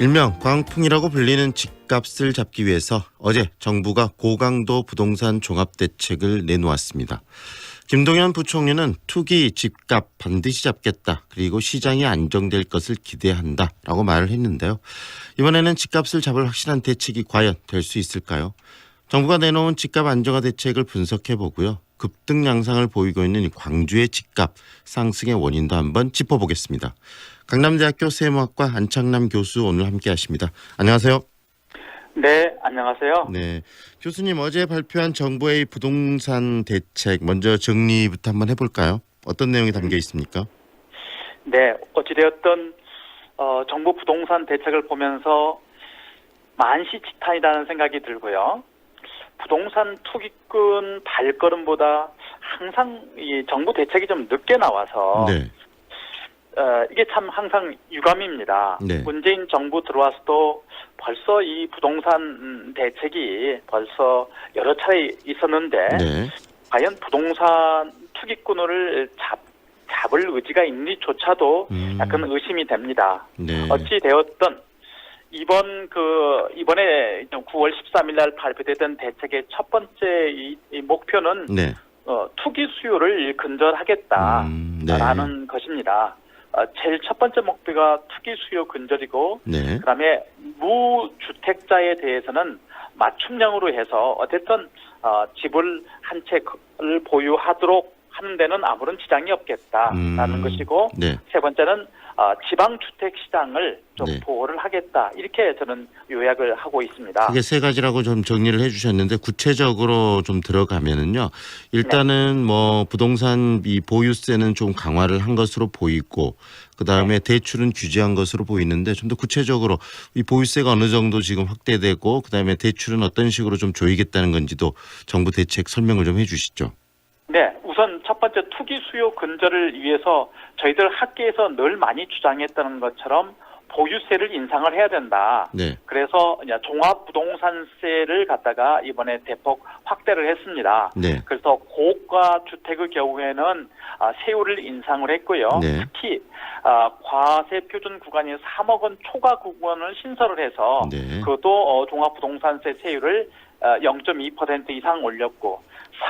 일명 광풍이라고 불리는 집값을 잡기 위해서 어제 정부가 고강도 부동산 종합대책을 내놓았습니다. 김동연 부총리는 투기 집값 반드시 잡겠다. 그리고 시장이 안정될 것을 기대한다 라고 말을 했는데요. 이번에는 집값을 잡을 확실한 대책이 과연 될 수 있을까요? 정부가 내놓은 집값 안정화 대책을 분석해 보고요. 급등 양상을 보이고 있는 이 광주의 집값 상승의 원인도 한번 짚어보겠습니다. 강남대학교 세무학과 안창남 교수 오늘 함께하십니다. 안녕하세요. 네, 안녕하세요. 네, 교수님 어제 발표한 정부의 부동산 대책 먼저 정리부터 한번 해볼까요? 어떤 내용이 담겨 있습니까? 네, 어찌되었든 어, 정부 부동산 대책을 보면서 만시지탄이라는 생각이 들고요. 부동산 투기꾼 발걸음보다 항상 이 정부 대책이 좀 늦게 나와서 네, 어, 이게 참 항상 유감입니다. 네. 문재인 정부 들어와서도 벌써 이 부동산 음, 대책이 벌써 여러 차례 있었는데 네, 과연 부동산 투기꾼을 잡, 잡을 의지가 있는지조차도 음, 약간 의심이 됩니다. 네, 어찌 되었든 이번 그 이번에 9월 13일 날 발표됐던 대책의 첫 번째 이, 이 목표는 네, 어, 투기 수요를 근절하겠다라는 음, 네, 것입니다. 어, 제일 첫 번째 목표가 투기 수요 근절이고 네, 그다음에 무주택자에 대해서는 맞춤형으로 해서 어쨌든 어, 집을 한 채를 보유하도록 하는 데는 아무런 지장이 없겠다라는 음, 것이고 네, 세 번째는 어, 지방 주택 시장을 좀 네. 보호를 하겠다 이렇게 저는 요약을 하고 있습니다. 크게 세 가지라고 좀 정리를 해주셨는데 구체적으로 좀 들어가면은요. 일단은 뭐 부동산 이 보유세는 좀 강화를 한 것으로 보이고 그 다음에 대출은 규제한 것으로 보이는데 좀 더 구체적으로 이 보유세가 어느 정도 지금 확대되고 그 다음에 대출은 어떤 식으로 좀 조이겠다는 건지도 정부 대책 설명을 좀 해주시죠. 네, 첫 번째 투기 수요 근절을 위해서 저희들 학계에서 늘 많이 주장했다는 것처럼 보유세를 인상을 해야 된다. 네, 그래서 이제 종합 부동산세를 갖다가 이번에 대폭 확대를 했습니다. 네, 그래서 고가 주택의 경우에는 아, 세율을 인상을 했고요. 네. 특히 아, 과세 표준 구간이 3억 원 초과 구간을 신설을 해서 네, 그것도 어, 종합 부동산세 세율을 어, 0.2% 이상 올렸고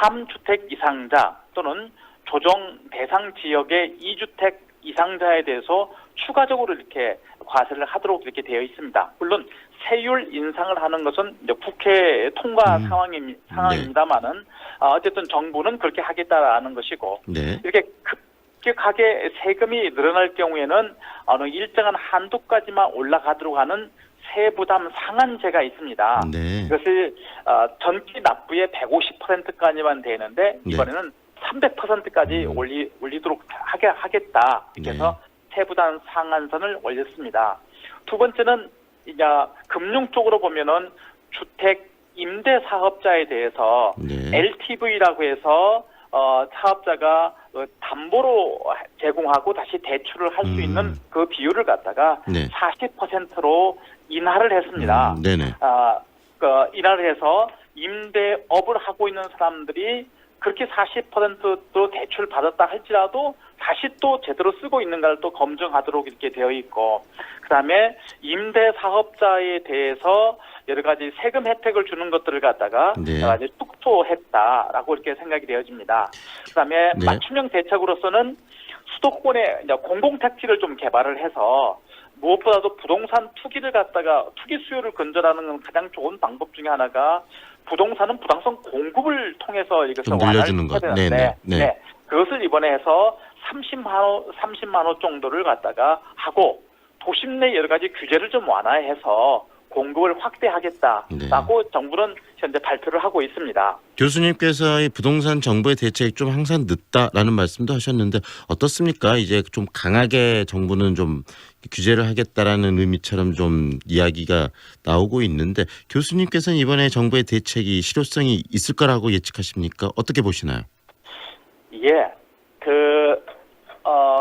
3주택 이상자 또는 조정 대상 지역의 2주택 이상자에 대해서 추가적으로 이렇게 과세를 하도록 이렇게 되어 있습니다. 물론 세율 인상을 하는 것은 이제 국회 통과 음. 상황입, 상황입니다만은 어, 어쨌든 정부는 그렇게 하겠다라는 것이고 네, 이렇게 급격하게 세금이 늘어날 경우에는 어느 일정한 한도까지만 올라가도록 하는 세부담 상한제가 있습니다. 네, 이것을 어, 전기 납부의 150%까지만 되는데 네. 이번에는 300%까지 음. 올리 올리도록 하게 하겠다. 이렇게 해서 세부담 상한선을 올렸습니다. 두 번째는 이제 금융 쪽으로 보면은 주택 임대 사업자에 대해서 네, LTV라고 해서 어, 사업자가 어, 담보로 제공하고 다시 대출을 할수 음. 있는 그 비율을 갖다가 네, 40%로 인하를 했습니다. 음, 네네, 아, 그 인하를 해서 임대업을 하고 있는 사람들이 그렇게 40%도 대출 받았다 할지라도 다시 또 제대로 쓰고 있는가를 또 검증하도록 이렇게 되어 있고 그다음에 임대 사업자에 대해서 여러 가지 세금 혜택을 주는 것들을 갖다가 네. 여러 가지 축소했다라고 이렇게 생각이 되어집니다. 그다음에 네. 맞춤형 대책으로서는 수도권에 이제 공공 택지를 좀 개발을 해서 무엇보다도 부동산 투기를 갖다가 투기 수요를 근절하는 건 가장 좋은 방법 중에 하나가 부동산은 부당성 공급을 통해서 이것을 늘려주는 것. 되는데 네네, 네. 그것을 이번에 해서 30만 호 30만 호 정도를 갖다가 하고 도심 내 여러 가지 규제를 좀 완화해서 공급을 확대하겠다라고 정부는 현재 발표를 하고 있습니다. 교수님께서 이 부동산 정부의 대책이 좀 항상 늦다라는 말씀도 하셨는데 어떻습니까? 이제 좀 강하게 정부는 좀 규제를 하겠다라는 의미처럼 좀 이야기가 나오고 있는데 교수님께서는 이번에 정부의 대책이 실효성이 있을 거라고 예측하십니까? 어떻게 보시나요? 예, 그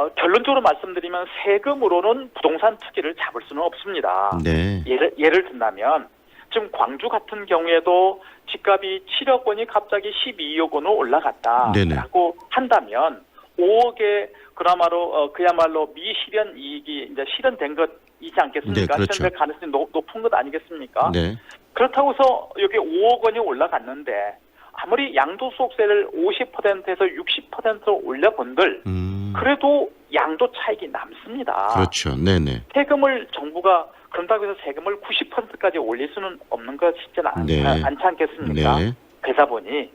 어, 결론적으로 말씀드리면 세금으로는 부동산 투기를 잡을 수는 없습니다. 네. 예를 예를 든다면 지금 광주 같은 경우에도 집값이 7억 원이 갑자기 12억 원으로 네네. 올라갔다라고 한다면 5억에 그야말로 어, 그야말로 미실현 이익이 이제 실현된 것 이지 않겠습니까? 네, 그렇죠. 실현될 가능성이 높, 높은 것 아니겠습니까? 네. 그렇다고 해서 여기 5억 원이 올라갔는데 아무리 양도소득세를 50%에서 60%로 올려본들 음. 그래도 양도 차익이 남습니다. 그렇죠. 네네. 세금을 정부가 그런다고 해서 세금을 90%까지 올릴 수는 없는 것 싶지는 않, 네. 않지 않겠습니까? 네. 그러다 보니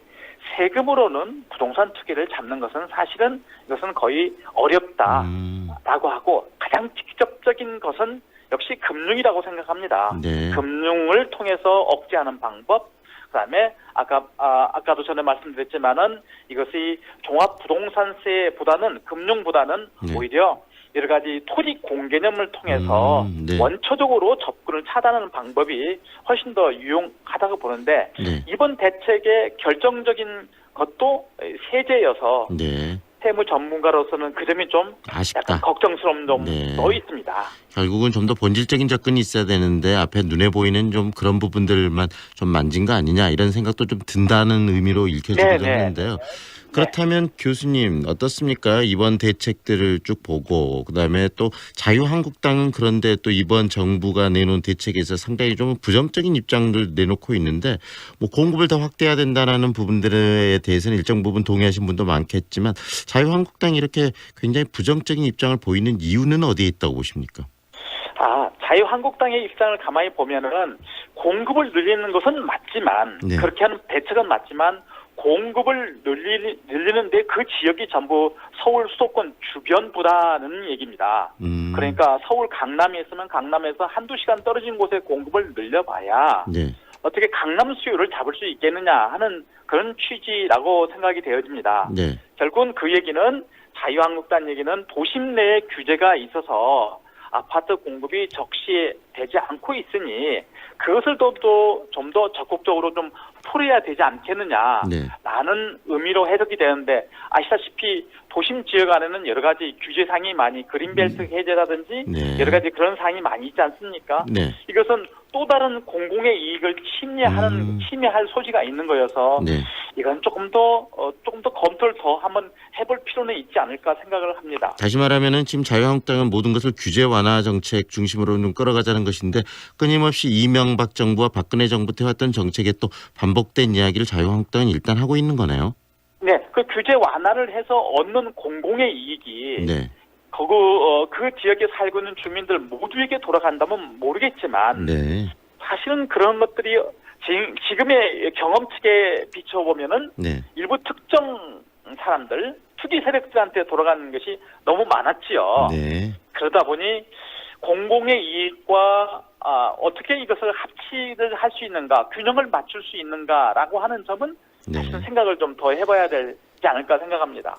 세금으로는 부동산 투기를 잡는 것은 사실은 이것은 거의 어렵다라고 음. 하고 가장 직접적인 것은 역시 금융이라고 생각합니다. 네. 금융을 통해서 억제하는 방법, 그다음에 아까 아, 아까도 전에 말씀드렸지만은 이것이 종합 부동산세보다는 금융보다는 네. 오히려 여러 가지 토지 공개념을 통해서 음, 네. 원초적으로 접근을 차단하는 방법이 훨씬 더 유용하다고 보는데 네. 이번 대책의 결정적인 것도 세제여서 네. 세무 전문가로서는 그 점이 좀 약간 아쉽다. 걱정스러운 점도 네. 있습니다. 결국은 좀 더 본질적인 접근이 있어야 되는데 앞에 눈에 보이는 좀 그런 부분들만 좀 만진 거 아니냐 이런 생각도 좀 든다는 의미로 읽혀지기도 네, 네. 했는데요. 그렇다면 교수님 어떻습니까? 이번 대책들을 쭉 보고 그다음에 또 자유한국당은 그런데 또 이번 정부가 내놓은 대책에서 상당히 좀 부정적인 입장을 내놓고 있는데 뭐 공급을 더 확대해야 된다라는 부분들에 대해서는 일정 부분 동의하신 분도 많겠지만 자유한국당이 이렇게 굉장히 부정적인 입장을 보이는 이유는 어디에 있다고 보십니까? 아, 자유한국당의 입장을 가만히 보면은 공급을 늘리는 것은 맞지만 네. 그렇게 하는 대책은 맞지만 공급을 늘리, 늘리는 데 그 지역이 전부 서울 수도권 주변보다는 얘기입니다. 음, 그러니까 서울 강남에 있으면 강남에서 한두 시간 떨어진 곳에 공급을 늘려봐야 네, 어떻게 강남 수요를 잡을 수 있겠느냐 하는 그런 취지라고 생각이 되어집니다. 네, 결국은 그 얘기는 자유한국당 얘기는 도심 내에 규제가 있어서 아파트 공급이 적시되지 않고 있으니 그것을 또 좀 더 적극적으로 좀 풀어야 되지 않겠느냐. 네, 라는 의미로 해석이 되는데 아시다시피 도심 지역 안에는 여러 가지 규제 사항이 많이 그린벨트 해제라든지 네. 여러 가지 그런 사항이 많이 있지 않습니까? 네, 이것은 또 다른 공공의 이익을 침해하는 음. 침해할 소지가 있는 거여서 네. 이건 조금 더 어, 조금 더 검토를 더 한번 해볼 필요는 있지 않을까 생각을 합니다. 다시 말하면은 지금 자유한국당은 모든 것을 규제 완화 정책 중심으로 좀 끌어가자는 것인데 끊임없이 이명박 정부와 박근혜 정부 때 해왔던 정책에 또 반복된 이야기를 자유한국당은 일단 하고 있는 거네요. 네, 그 규제 완화를 해서 얻는 공공의 이익이 네, 그, 어, 그 지역에 살고 있는 주민들 모두에게 돌아간다면 모르겠지만 네, 사실은 그런 것들이 지- 지금의 경험칙에 비춰보면은 네, 일부 특정 사람들 투기 세력들한테 돌아가는 것이 너무 많았지요. 네, 그러다 보니 공공의 이익과 아, 어떻게 이것을 합치를 할 수 있는가, 균형을 맞출 수 있는가라고 하는 점은 네. 사실 생각을 좀 더 해봐야 되지 않을까 생각합니다.